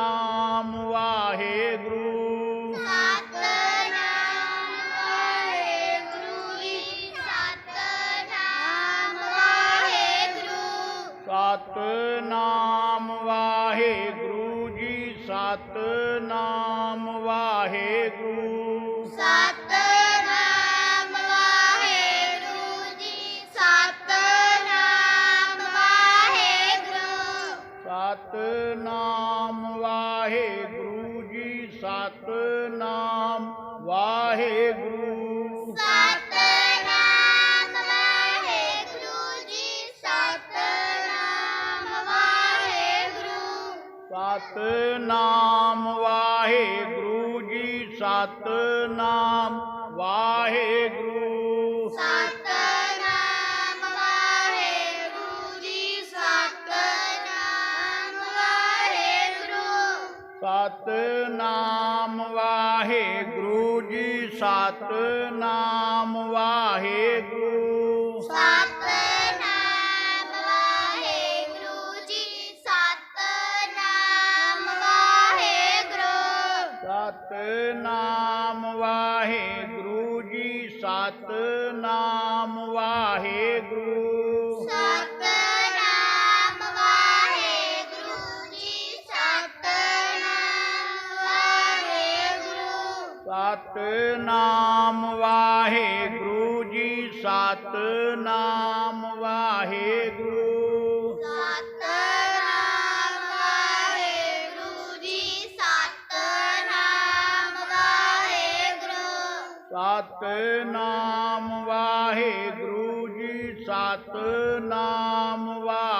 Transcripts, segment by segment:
ਨਾਮ ਵਾਹਿਗੁਰੂ ਨਾਮ ਵਾਹਿਗੁਰੂ ਜੀ ਸਤ ਨਾਮ ਵਾਹਿਗੁਰੂ। ਸਤ ਨਾਮ ਵਾਹਿਗੁਰੂ ਜੀ ਸਤ ਨਾਮ ਵਾਹਿਗੁਰੂ। ਸਤ ਨਾਮ ਵਾਹਿਗੁਰੂ ਜੀ ਸਤ ਨਾਮ ਵਾਹਿਗੁਰੂ। ਨਾਮ ਵਾਹਿਗੁਰੂ ਜੀ ਸਤ ਨਾਮ ਵਾਹਿਗੁਰੂ ਸਤ ਨਾਮ ਵਾਹਿਗੁਰੂ ਜੀ ਸਤ ਨਾਮ ਵਾਹਿਗੁਰੂ ਸਤ ਨਾਮ ਵਾਹਿਗੁਰੂ ਜੀ ਸਤ ਨਾਮ ਵਾਹਿਗੁਰੂ ਨਾਮ ਵਾਹਿਗੁਰੂ ਜੀ ਸਤ ਨਾਮ ਵਾਹਿਗੁਰੂ ਸਤ ਨਾਮ ਵਾਹਿਗੁਰੂ ਜੀ ਸਤ ਨਾਮ ਵਾਹਿਗੁਰੂ ਸਤ ਨਾਮ ਵਾਹਿਗੁਰੂ ਜੀ ਸਤ ਨਾਮ ਵਾਹਿਗੁਰੂ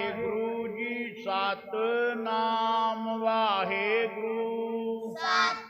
ਵਾਹਿਗੁਰੂ ਜੀ ਸਤਨਾਮ ਵਾਹਿਗੁਰੂ। ਸਤਨਾਮ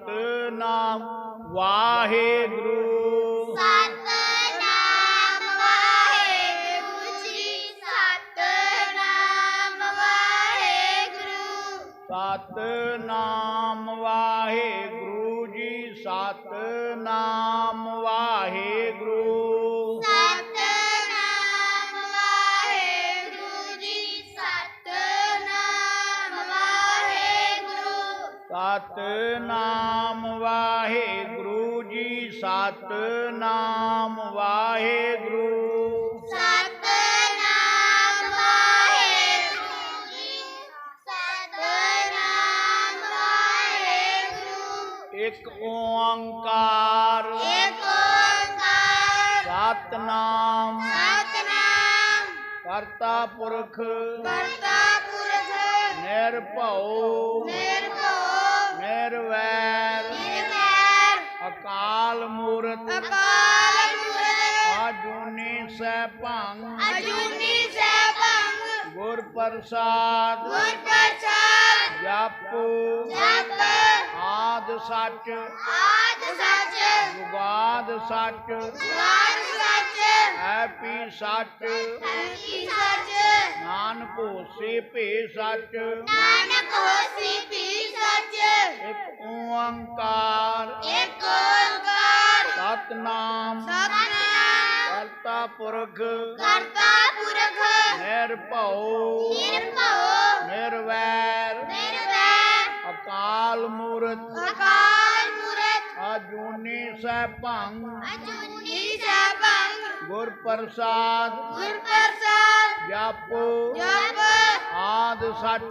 ਸਤਨਾਮ ਵਾਹਿਗੁਰੂ। ਸਤਨਾਮ ਸਤਨਾਮ ਵਾਹਿਗੁਰੂ ਜੀ ਸਤਨਾਮ ਵਾਹਿਗੁਰੂ। ਸਤਨਾਮ ਵਾਹਿਗੁਰੂ ਜੀ ਸਤਨਾਮ ਵਾਹਿਗੁਰੂ। ਇੱਕ ਓੰਕਾਰ। ਏਕ ਓੰਕਾਰ। ਸਤਨਾਮ ਸਤਨਾਮ ਕਰਤਾ ਪੁਰਖ। ਕਰਤਾ ਪੁਰਖ। ਨਿਰਭਉ। ਨਿਰਭਉ। ਨਿਰਵੈਰ ਨਿਰਵੈਰ ਅਕਾਲ ਮੂਰਤ। ਅਕਾਲ ਮੂਰਤ। ਆਜੂਨੀ ਸੈਭੰ ਅਜੂਨੀ ਸੈਭੰ ਗੁਰ ਪ੍ਰਸਾਦ। ਗੁਰ ਪ੍ਰਸਾਦ। ਜਪ। ਜਪ। ਆਦ ਸੱਚ। ਆਦ ਸੱਚ। ਜੁਗਾਦ ਸੱਚ। ਵਾਰ ਸੱਚ। ਹੈ ਪੀ ਸੱਚ। ਸੱਚੀ ਸੱਚ। ਨਾਨਕ ਹੋਸੀ ਭੇ ਸੱਚ। ਨਾਨਕ ਹੋਸੀ ਓੰਕਾਰ। ਏਕ ਓੰਕਾਰ। ਸਤਨਾਮ। ਸਤਨਾਮ। ਕਰਤਾ ਪੁਰਖ। ਕਰਤਾ ਪੁਰਖ। ਨਿਰਭਉ। ਨਿਰਭਉ। ਨਿਰਵੈਰ। ਨਿਰਵੈਰ। ਅਕਾਲ ਮੂਰਤ। ਅਕਾਲ ਮੂਰਤ। ਆਜੂਨੀ ਸੈਭੰ। ਅਜੂਨੀ ਸੈਭੰ। ਗੁਰ ਪ੍ਰਸਾਦ ਗੁਰ ਪ੍ਰਸਾਦ ਜਪ। ਜਪ। ਆਦ ਸੱਚ।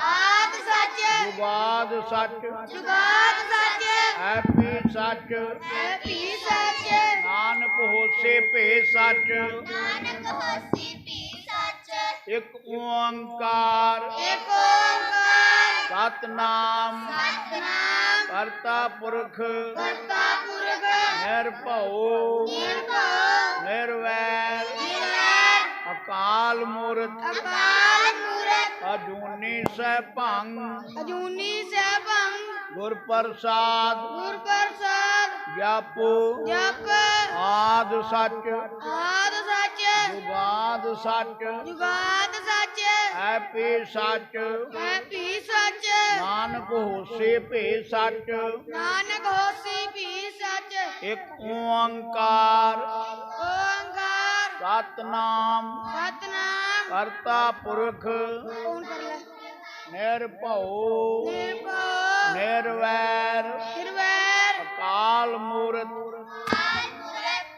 ਆਦ ਸੱਚ। ਜੁਗਾਦ ਸੱਚ। ਜੁਗਾਦ ਸੱਚ। ਹੈ ਪੀ ਸੱਚ। ਹੈ ਪੀ ਸੱਚ। ਨਾਨਕ ਹੋਸੇ ਭੇ ਸੱਚ। ਨਾਨਕ ਹੋਸੀ ਪੀ ਸੱਚ। ਇੱਕ ਓੰਕਾਰ। ਏਕ ਓੰਕਾਰ। ਸਤਨਾਮ। ਸਤਨਾਮ। ਕਰਤਾ ਪੁਰਖ। ਕਰਤਾ ਪੁਰਖ। ਨਿਰਭਉ। ਨਿਰਭਉ। ਨਿਰਵੈਰ। ਅਕਾਲ ਮੂਰਤ। ਅਕਾਲ ਮੂਰਤ। ਅਜੂਨੀ ਸੈਭੰ ਅਜੂਨੀ ਸੈਭੰ ਗੁਰ ਪ੍ਰਸਾਦ ਗੁਰ ਪ੍ਰਸਾਦ ਜਪ। ਜਪ। ਆਦ ਸੱਚ। ਆਦ ਸੱਚ। ਜੁਗਾਦ ਸੱਚ। ਜੁਗਾਦ ਸੱਚ। ਹੈ ਪੀ ਸੱਚ। ਹੈ ਪੀ ਸੱਚ। ਨਾਨਕ ਹੋਸੇ ਭੇ ਸੱਚ। ਨਾਨਕ ਹੋਸੀ ਪੀ ਸੱਚ। ਇੱਕ ਓੰਕਾਰ। ਸਤਨਾਮ। ਸਤਨਾਮ। ਕਰਤਾ ਪੁਰਖ। ਕੌਣ ਕਰ ਲੈ ਨਿਰਭਉ। ਨਿਰਭਉ। ਨਿਰਵੈਰ। ਨਿਰਵੈਰ। ਅਕਾਲ ਮੂਰਤ।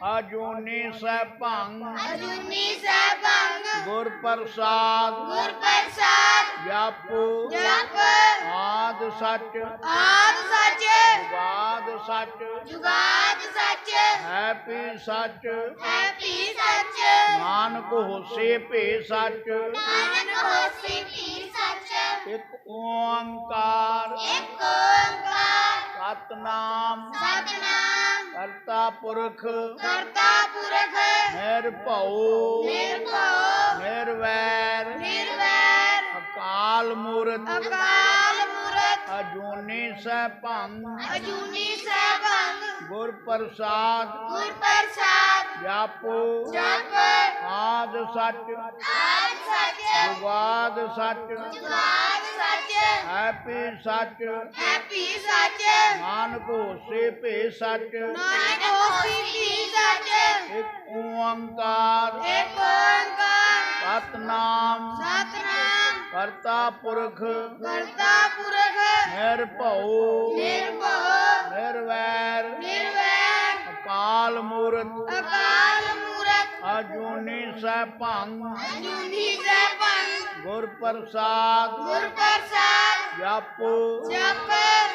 ਅਜੂਨੀ ਸੈਭੰ ਅਜੂਨੀ ਸੈਭੰ ਗੁਰ ਪ੍ਰਸਾਦ ਗੁਰ ਪ੍ਰਸਾਦ ਜਪ। ਜਪ। ਆਦ ਸੱਚ। ਆਦ ਸੱਚ। ਜੁਗਾਦ ਸੱਚ। ਜੁਗਾਦ ਸੱਚ। ਹੈ ਪੀ ਸੱਚ। ਹੈ ਪੀ ਸੱਚ। ਨਾਨਕ ਹੋਸੇ ਭੇ ਸੱਚ। ਨਾਨਕ ਹੋਸੀ ਪੀ ਸੱਚ। ਇੱਕ ਓੰਕਾਰ। ਏਕ ਓੰਕਾਰ। ਸਤਨਾਮ। ਸਤਨਾਮ। ਕਰਤਾ ਪੁਰਖ। ਕਰਤਾ ਪੁਰਖ। ਨਿਰਭਉ ਨਿਰਭਉ ਨਿਰਵੈਰ। ਨਿਰਵੈਰ। ਅਕਾਲ ਮੂਰਤ। ਅਕਾਲ ਮੂਰਤ। ਅਜੂਨੀ ਸੈਭੰ ਅਜੂਨੀ ਸੈਭੰ ਗੁਰ ਪ੍ਰਸਾਦ ਗੁਰ ਪ੍ਰਸਾਦ ਜਪ। ਜਪ। ਆਦ ਸੱਚ। ਆਦ ਸੱਚ। ਜੁਗਾਦ ਸੱਚ। ਜੁਗਾਦ ਸੱਚ ਹੈ ਪੀ ਸੱਚ। ਹੈ ਪੀ ਸੱਚ। ਨਾਨਕ ਹੋਸੇ ਭੇ ਸੱਚ। ਨਾਨਕ ਹੋਸੀ ਪੀ ਸੱਚ। ਇੱਕ ਓੰਕਾਰ। ਏਕ ਓੰਕਾਰ। ਸਤਨਾਮ ਸਤਨਾਮ ਕਰਤਾ ਪੁਰਖ। ਕਰਤਾ ਪੁਰਖ। ਨਿਰਭਉ। ਨਿਰਭਉ। ਨਿਰਵੈਰ। ਨਿਰਵੈਰ। ਅਕਾਲ ਮੂਰਤ। ਅਕਾਲ ਮੂਰਤ। ਅਜੂਨੀ ਸੈਭੰ ਅਜੂਨੀ ਸੈਭੰ ਗੁਰ ਪ੍ਰਸਾਦ ਗੁਰ ਪ੍ਰਸਾਦ ਜਪ। ਜਪ।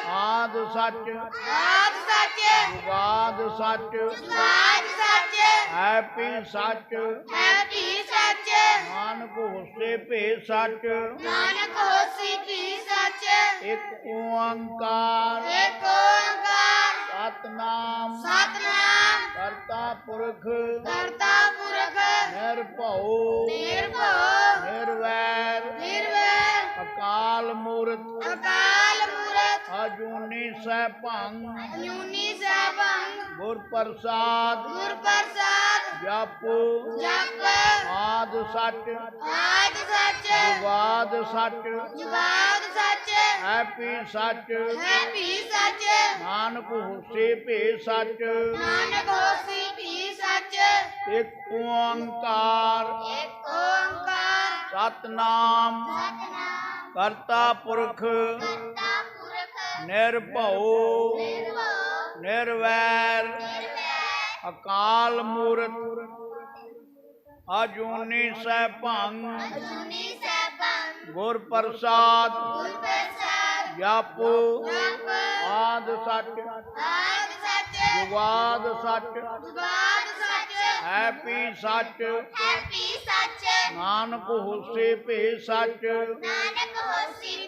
ਆਦ ਸੱਚ। ਆਦ ਸੱਚ। ਜੁਗਾਦ ਸੱਚ। ਸਾਜ ਸੱਚ। ਹੈ ਪੀ ਸੱਚ। ਹੈ ਵੀ ਸੱਚ। ਨਾਨਕ ਹੋਸੇ ਭੇ ਸੱਚ। ਨਾਨਕ ਹੋਸੀ ਵੀ ਸੱਚ। ਇੱਕ ਓੰਕਾਰ। ਏਕ ਓੰਕਾਰ। ਸਤਨਾਮ। ਸਤਨਾਮ। ਕਰਤਾ ਪੁਰਖ। ਕਰਤਾ ਪੁਰਖ। ਨਿਰਭਉ। ਨਿਰਭਉ। ਸੈਭੰ। ਅਨੂਨੀ ਸੈਭੰ। ਗੁਰ ਪ੍ਰਸਾਦ ਗੁਰ ਪ੍ਰਸਾਦ ਜਪ। ਜਪ। ਆਦ ਸੱਚ। ਆਦ ਸੱਚ। ਜੁਗਾਦ ਸੱਚ। ਜੁਗਾਦ ਸੱਚ। ਹੈ ਪੀ ਸੱਚ। ਹੈ ਵੀ ਸੱਚ। ਨਾਨਕ ਹੋਸੇ ਭੇ ਸੱਚ। ਨਾਨਕ ਹੋਸੀ ਵੀ ਸੱਚ। ਇੱਕ ਓੰਕਾਰ। ਏਕ ਓੰਕਾਰ। ਸਤਨਾਮ। ਸਤਨਾਮ। ਕਰਤਾ ਪੁਰਖ। ਨਿਰਭਉ। ਨਿਰਵੈਰ। ਅਕਾਲ ਮੂਰਤ। ਅਜੂਨੀ ਸੈਭੰ। ਅਜੂਨੀ ਸੈਭੰ ਗੁਰ ਪ੍ਰਸਾਦ। ਗੁਰ ਪ੍ਰਸਾਦ ਜਪ। ਜਪ ਆਦ ਸੱਚ। ਆਦ ਸੱਚ ਜੁਗਾਦ ਸੱਚ। ਜੁਗਾਦ ਸੱਚ ਹੈ ਸੱਚ ਹੈ ਸੱਚ। ਨਾਨਕ ਹੋਸੇ ਭੇ ਸੱਚ ਨਾਨਕ ਹੋਸੀ ਸੱਚ।